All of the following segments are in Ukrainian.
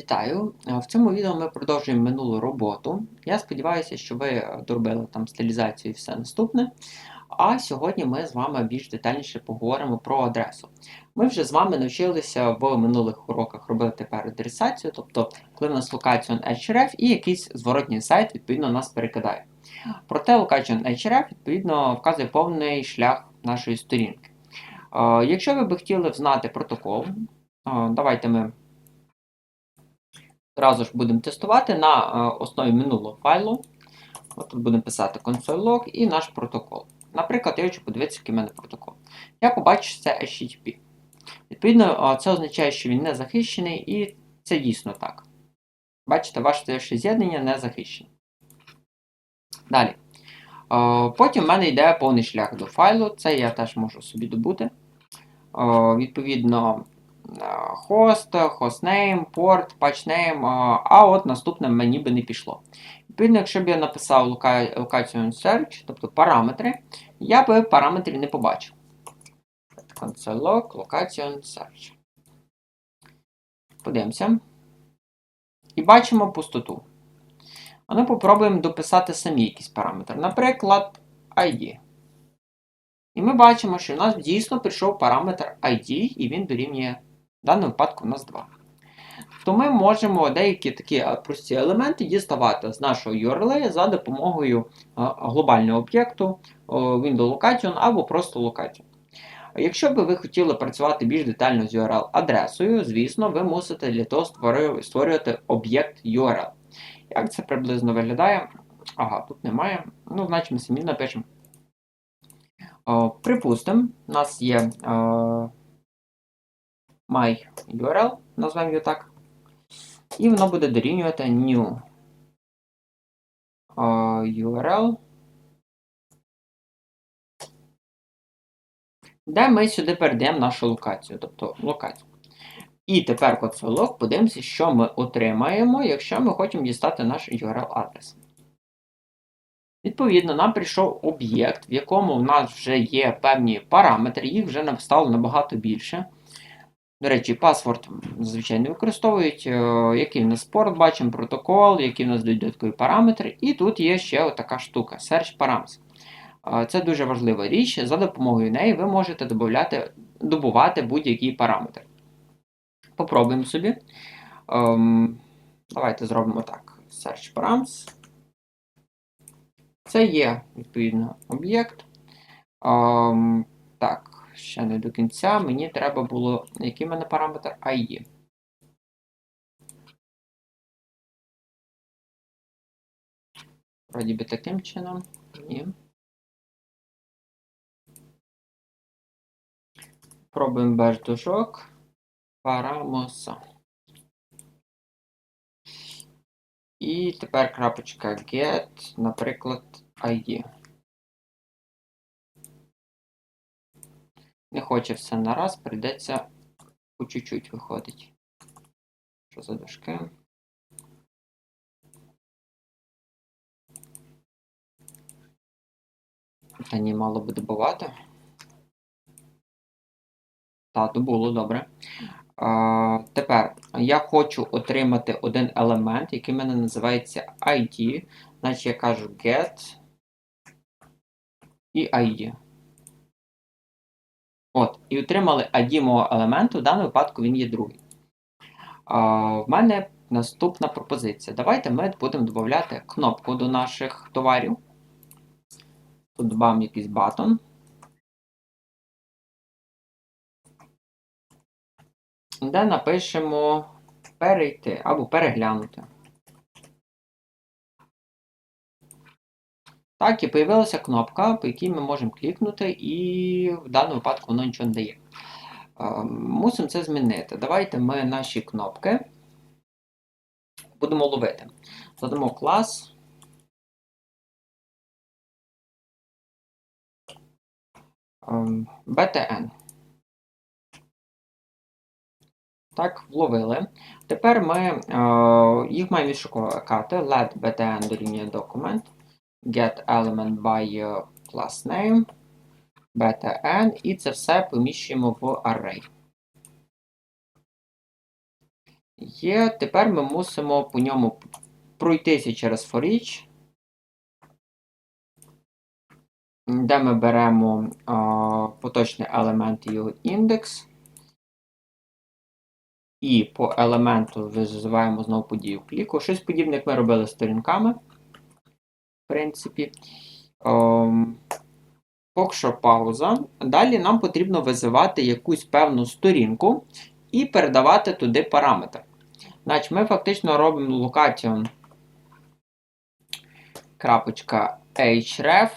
Вітаю! Е, В цьому відео ми продовжуємо минулу роботу. Я сподіваюся, що ви доробили там стилізацію і все наступне. А сьогодні ми з вами більш детальніше поговоримо про адресу. Ми вже з вами навчилися в минулих уроках робити переадресацію, тобто коли в нас location href і якийсь зворотній сайт відповідно нас перекидає. Проте location href відповідно вказує повний шлях нашої сторінки. Е, Якщо ви би хотіли знати протокол, е, давайте ми Одразу ж будемо тестувати на е, основі минулого файлу. От будемо писати console.log і наш протокол. Наприклад, я хочу подивитися, який в мене протокол. Я побачу, що це HTTP. Відповідно, е, це означає, що він не захищений, і це дійсно так. Бачите, ваше з'єднання не захищене. Далі. Е, Потім в мене йде повний шлях до файлу. Це я теж можу собі добути. Відповідно, хост, hostname, порт, patchname, а от наступне мені би не пішло. Відповідно, якщо б я написав location search, тобто параметри, я би параметрів не побачив. Console.log, location search. Подивимося. І бачимо пустоту. А ну попробуємо дописати самі якісь параметри. Наприклад, ID. І ми бачимо, що в нас дійсно прийшов параметр ID, і він дорівнює, в даному випадку, у нас 2. То ми можемо деякі такі прості елементи діставати з нашого URL за допомогою глобального об'єкту window location або просто location. Якщо би ви хотіли працювати більш детально з URL-адресою, звісно, ви мусите для того створювати об'єкт URL. Як це приблизно виглядає? Ага, тут немає. Ну, значить, ми самі напишемо. Припустимо, у нас є my.url, назвемо його так. І воно буде дорівнювати new URL, де ми сюди передаємо нашу локацію, тобто локацію. І тепер консолог подивимося, що ми отримаємо, якщо ми хочемо дістати наш URL-адрес. Відповідно, нам прийшов об'єкт, в якому в нас вже є певні параметри, їх вже стало набагато більше. До речі, паспорт зазвичай не використовують, е, який в нас спорт, бачимо протокол, які в нас додаткові параметри. І тут є ще така штука Search Params. Е, це дуже важлива річ. За допомогою неї ви можете добавляти, добувати будь-який параметр. Попробуємо собі. Ем, давайте зробимо так: Search Params. Це є, відповідно, об'єкт. Ем, так, ще не до кінця. Мені треба було. Який в мене параметр ID? Вроді би таким чином. Ні. Пробуємо без. Парамоса. І тепер крапочка get, наприклад, ID. Не хоче все нараз, прийдеться по чуть-чуть виходить. Що за дошки? Та ні, мало би добувати. Так, добуло, добре. А, Тепер я хочу отримати один елемент, який в мене називається ID. Значить, я кажу get і ID. От, і отримали ID мого елементу, в даному випадку він є другий. А, В мене наступна пропозиція. Давайте ми будемо додати кнопку до наших товарів. Тут додамо якийсь батон. де напишемо перейти або переглянути. Так, і появилася кнопка, по якій ми можемо клікнути, і в даному випадку воно нічого не дає. Мусимо це змінити. Давайте ми наші кнопки будемо ловити. Задамо клас. BTN. Так, вловили. Тепер ми е, їх маємо відшукати. Let btn дорівнює document. Get element by class name. btn. І це все поміщуємо в array. Є. Тепер ми мусимо по ньому пройтися через for each, де ми беремо а, поточний елемент і його індекс. І по елементу визиваємо знову подію кліку. Щось подібне, як ми робили з сторінками. Принципі. Ем, поки що пауза. Далі нам потрібно визивати якусь певну сторінку і передавати туди параметр. Значить, ми фактично робимо крапочка href,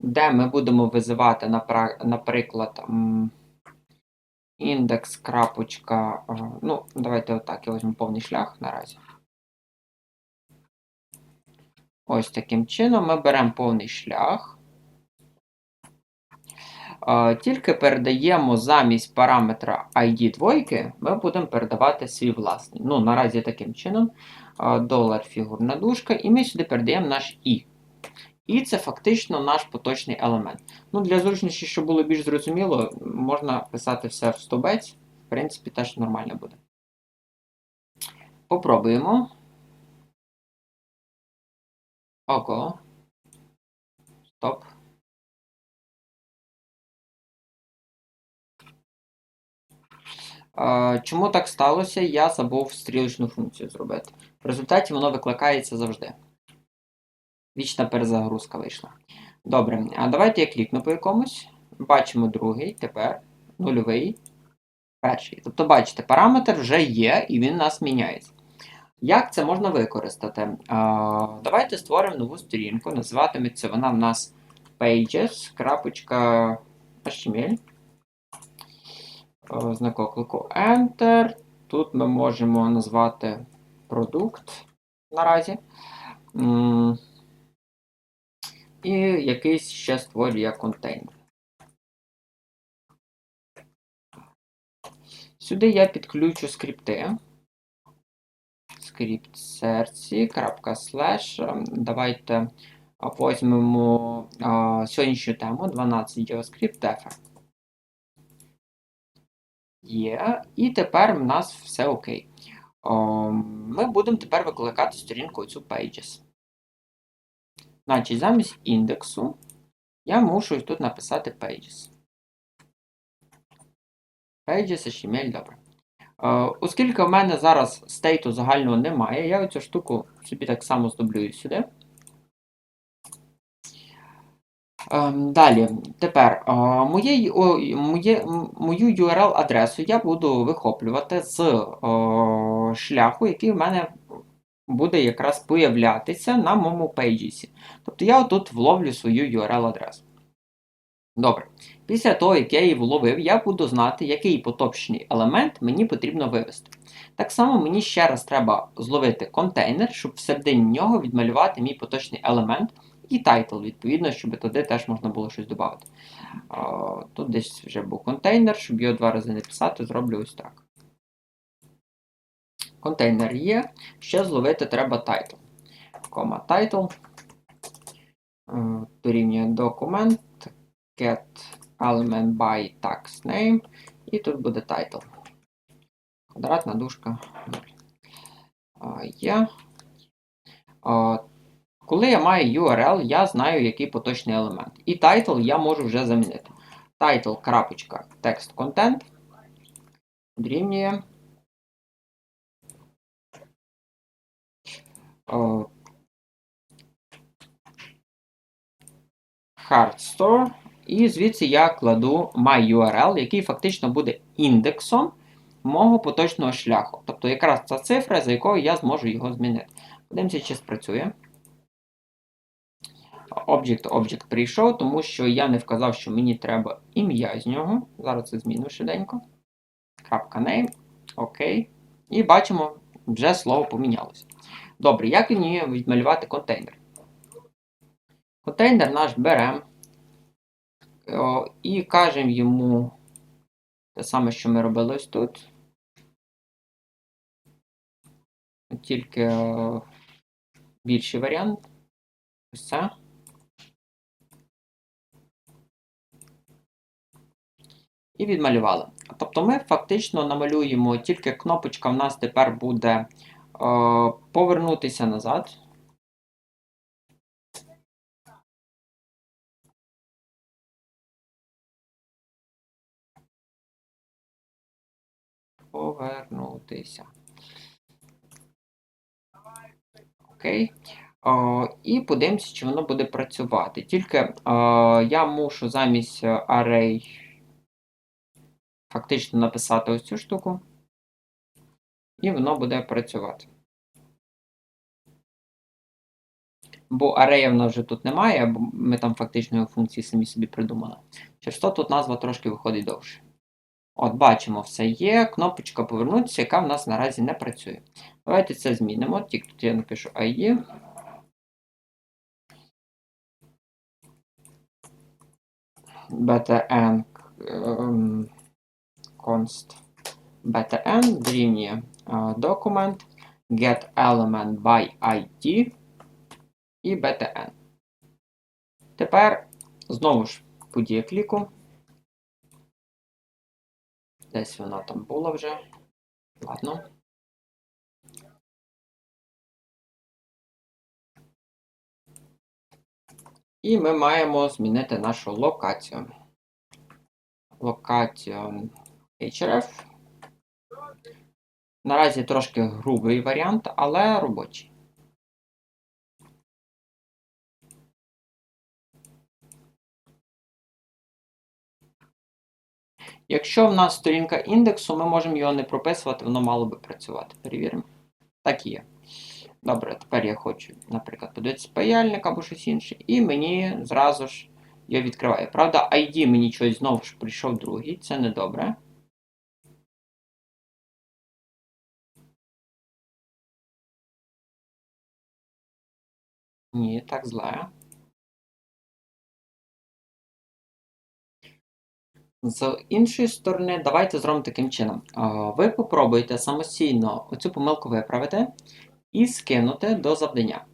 де ми будемо визивати, наприклад, індекс. крапочка, Ну, давайте отак, я візьму повний шлях наразі. Ось таким чином ми беремо повний шлях. Тільки передаємо замість параметра ID двойки, ми будемо передавати свій власний. Ну, наразі таким чином, долар фігурна дужка, і ми сюди передаємо наш І. І це фактично наш поточний елемент. Ну, Для зручності, щоб було більш зрозуміло, можна писати все в стовбець. В принципі, теж нормально буде. Попробуємо. Ого. Стоп. Чому так сталося? Я забув стрілочну функцію зробити. В результаті воно викликається завжди. Вічна перезагрузка вийшла. Добре, а давайте я клікну по якомусь. Бачимо другий, тепер нульовий, перший. Тобто, бачите, параметр вже є і він у нас міняється. Як це можна використати? Давайте створимо нову сторінку. Називатиметься вона в нас pages.html. Знак оклику Enter. Тут ми можемо назвати продукт наразі. І якийсь ще створює контейнер. Сюди я підключу скрипти. Скрипт серці, слеш. Давайте візьмемо сьогоднішню тему 12 JavaScript Defer. Є. І тепер в нас все окей. Ми будемо тепер викликати сторінку цю Pages. Значить, замість індексу я мушу тут написати Pages. Pages, HTML, добре. Оскільки в мене зараз стейту загального немає, я цю штуку собі так само здублюю сюди. Ем, далі, тепер моє, моє, мою URL-адресу я буду вихоплювати з о, шляху, який в мене буде якраз появлятися на моєму Pages. Тобто я тут вловлю свою URL-адресу. Добре. Після того, як я її вловив, я буду знати, який поточний елемент мені потрібно вивести. Так само мені ще раз треба зловити контейнер, щоб всередині нього відмалювати мій поточний елемент і тайтл, відповідно, щоб туди теж можна було щось додати. Тут десь вже був контейнер, щоб його два рази не писати, зроблю ось так. Контейнер є. Ще зловити треба title. Кома title. Е, дорівнює документ. Get element by tax name. І тут буде title. Квадратна дужка. Є. Коли я маю URL, я знаю, який поточний елемент. І title я можу вже замінити. Title, крапочка, text content дорівнює. І звідси я кладу myURL, який фактично буде індексом мого поточного шляху. Тобто якраз ця цифра, за якою я зможу його змінити. Подивимося, чи спрацює. Object Object прийшов, тому що я не вказав, що мені треба ім'я з нього. Зараз це зміну швиденько. Крапка name. Окей. І бачимо, вже слово помінялося. Добре, як мені відмалювати контейнер? Контейнер наш беремо і кажемо йому те саме, що ми робили ось тут. Тільки більший варіант. Ось це. і відмалювали. Тобто ми фактично намалюємо, тільки кнопочка в нас тепер буде е, повернутися назад. Повернутися. Окей. О, і подивимося, чи воно буде працювати. Тільки е, я мушу замість array фактично написати ось цю штуку, і воно буде працювати. Бо арея в нас вже тут немає, бо ми там фактично функції самі собі придумали. Через тут назва трошки виходить довше. От, бачимо, все є. Кнопочка повернутися, яка в нас наразі не працює. Давайте це змінимо. Тільки тут я напишу IE. btn const btn дорівнює документ get element by id і btn. Тепер знову ж подія кліку. Десь вона там була вже. Ладно. І ми маємо змінити нашу локацію. Локацію href. Наразі трошки грубий варіант, але робочий. Якщо в нас сторінка індексу, ми можемо його не прописувати, воно мало би працювати. Перевіримо. Так і є. Добре, тепер я хочу, наприклад, подивитися паяльник або щось інше, і мені зразу ж його відкриває. Правда, ID мені щось знову ж прийшов другий, це не добре. Ні, так зле. З іншої сторони, давайте зробимо таким чином. Ви попробуєте самостійно оцю помилку виправити і скинути до завдання.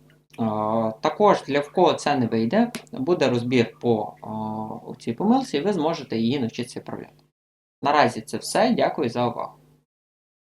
Також для в кого це не вийде, буде розбір по цій помилці, і ви зможете її навчитися виправляти. Наразі це все. Дякую за увагу.